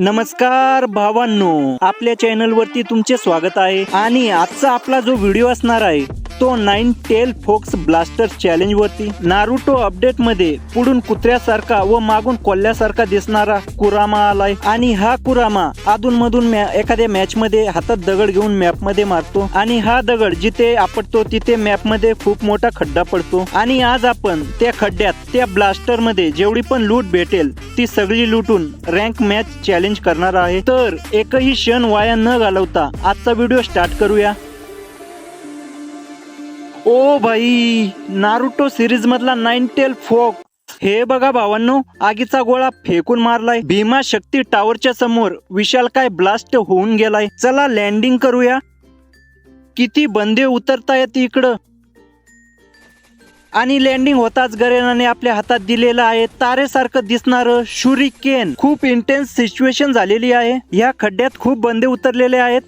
नमस्कार भावांनो आपल्या चॅनल वरती तुमचे स्वागत आहे. आणि आजचा आपला जो व्हिडिओ असणार आहे तो nine tail fox blaster challenge वरती. नारुतो अपडेटमध्ये पुढून कुत्र्यासारखा व मागून कोल्ल्यासारखा दिसणारा कुरामा आलाय. आणि हा कुरामा अधून मधून एखाद्या मॅच मध्ये हातात दगड घेऊन मॅपमध्ये मारतो. आणि हा दगड जिथे आपटतो तिथे मॅपमध्ये खूप मोठा खड्डा पडतो. आणि आज आपण त्या खड्ड्यात त्या ब्लास्टरमध्ये जेवढी पण लूट भेटेल ती सगळी लुटून रँक मॅच चॅलेंज करणार आहे. तर एकही क्षण वाया न घालवता आजचा व्हिडिओ स्टार्ट करूया. ओ भाई नारुटो सिरीज मधला नाईन टेल फोक. हे बघा भावांनो आगीचा गोळा फेकून मारलाय. भीमा शक्ती टावरच्या समोर विशाल काय ब्लास्ट होऊन गेलाय. चला लँडिंग करूया. किती बंदे उतरतायत इकडं. आणि लँडिंग होताच गरेनाने आपल्या हातात दिलेलं आहे. तारेसारखं दिसणारं शुरिकेन खूप इंटेन्स सिच्युएशन झालेली आहे. या खड्ड्यात खूप बंदे उतरलेले आहेत.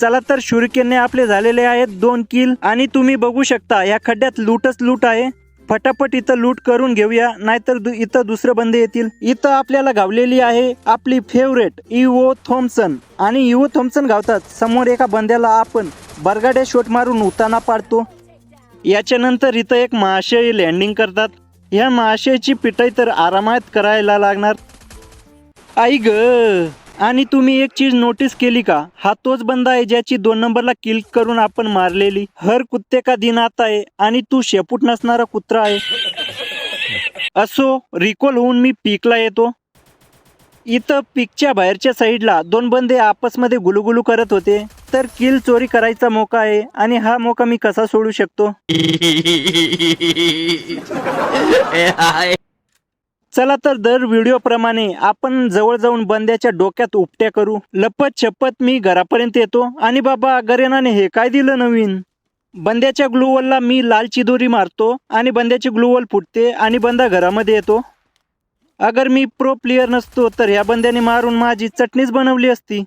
चला तर शुरिकेनने आपले झालेले आहेत दोन किल. आणि तुम्ही बघू शकता या खड्ड्यात लूटच लूट आहे. फटाफट इथं लूट करून घेऊया नाहीतर दु- इथं दुसरे बंदे येतील. इथं आपल्याला गावलेली आहे आपली फेवरेट इवो थॉम्सन आणि इवो थॉम्सन गावतात समोर एका बंद्याला आपण बरगाड्या शॉट मारून उताना पाडतो. याच्यानंतर इथं एक महाशय लँडिंग करतात. ह्या महाशयाची पिटाई तर आरामात करायला लागणार. आई ग! आणि तुम्ही एक चीज नोटीस केली का? हा तोच बंदा आहे ज्याची दोन नंबरला किल करून आपण मारलेली. हर कुत्ते का दिन आता आहे आणि तू शेपूट नसणारा कुत्रा आहे. असो रिकॉल होऊन मी पीकला येतो. इथं पीकच्या बाहेरच्या साईडला दोन बंदे आपसमध्ये गुलुगुलू करत होते. तर किल चोरी करायचा मोका आहे आणि हा मोका मी कसा सोडू शकतो? चला तर दर व्हिडिओ प्रमाणे आपण जवळ जाऊन बंद्याच्या डोक्यात उपट्या करू. लपत छपत मी घरापर्यंत येतो. आणि बाबा गरेनाने हे काय दिलं नवीन? बंद्याच्या ग्लुवलला मी लाल चिदोरी मारतो आणि बंद्याची ग्लुवल फुटते आणि बंदा घरामध्ये येतो. अगर मी प्रो प्लेयर नसतो तर ह्या बंद्याने मारून माझी चटणीच बनवली असती.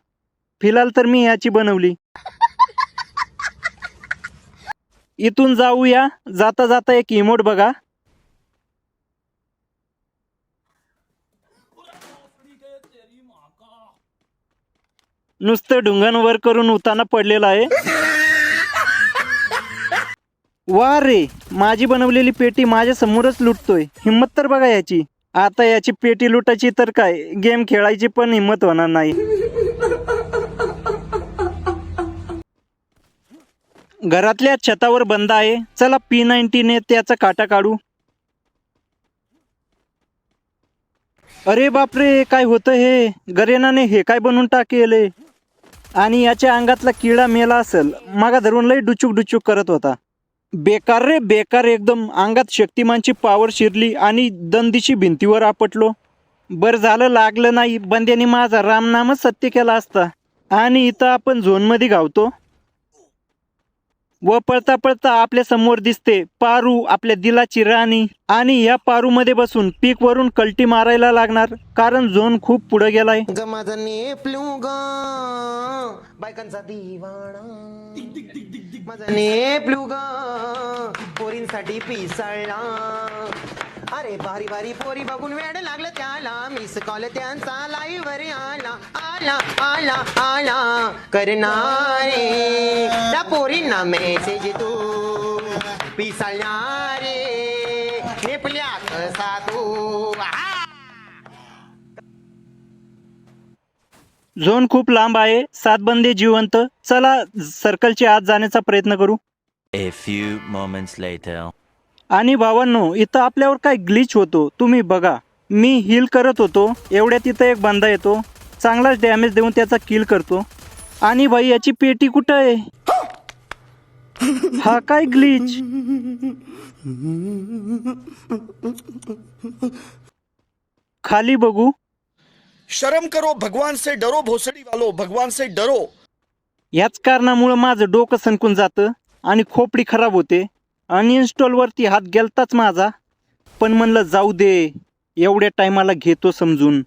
फिलहाल तर मी ह्याची बनवली. इथून जाऊया. जाता जाता एक इमोट बघा. नुसतं ढुंगांवर करून उताना पडलेलं आहे. वा रे माझी बनवलेली पेटी माझ्या समोरच लुटतोय. हिंमत तर बघा याची. आता याची पेटी लुटायची तर काय? गेम खेळायची पण हिंमत होणार नाही. घरातल्या छतावर बंद आहे. चला पी नाईन्टीने त्याचा काटा काढू. अरे बापरे काय होतं हे? गरेनाने हे काय बनवून टाकेले? आणि याच्या अंगातला किडा मेला असेल मागा धरून लई डुचूक डुचूक करत होता. बेकार रे बेकार एकदम. अंगात शक्तिमानची पावर शिरली आणि दंदीची भिंतीवर आपटलो. बरं झालं लागलं नाही. बंद्याने माझा रामनामच सत्य केला असता. आणि इथं आपण झोनमध्ये गावतो. व पळता पळता आपल्यासमोर दिसते पारू आपल्या दिलाची राणी. आणि या पारू मध्ये बसून पीक वरून कल्टी मारायला लागणार कारण झोन खूप पुढे गेलाय. बायकांचा दिवाणा. माझा पोरींसाठी पिसाळला. अरे भारी भारी पोरी बघून वेळ लागलं त्याला. मिस कॉल त्यांचा लाईव्ह वर आला आला आला आला. करणारे त्या पोरींना मेसेज तू पिसाळणारे. नेपल्या कसा तू! झोन खूप लांब आहे सात बंदे जिवंत. चला सर्कलच्या आत जाण्याचा प्रयत्न करू. A few moments later. आणि भावांनो इथं आपल्यावर काय ग्लिच होतो तुम्ही बघा. मी हिल करत होतो एवढ्यात तिथं एक बंदा येतो. चांगलाच डॅमेज देऊन त्याचा किल करतो. आणि भाई याची पेटी कुठं आहे? हा काय ग्लिच खाली बघू. शर्म करो भगवान से डरो भोसड़ी वालो भगवान से डरो. याच कारणामुळं माझं डोकं सणकून जातं आणि खोपडी खराब होते. अनइन्स्टॉलवरती हात गेलताच माझा. पण म्हणलं जाऊ दे एवढ्या टायमाला घेतो समजून.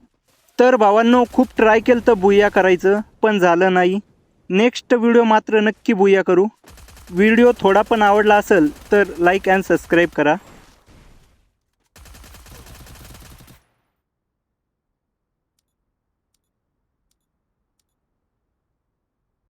तर भावांनो खूप ट्राय केलं तर बुया करायचं पण झालं नाही. नेक्स्ट व्हिडिओ मात्र नक्की बुया करू. व्हिडिओ थोडा पण आवडला असेल तर लाईक अँड सबस्क्राईब करा.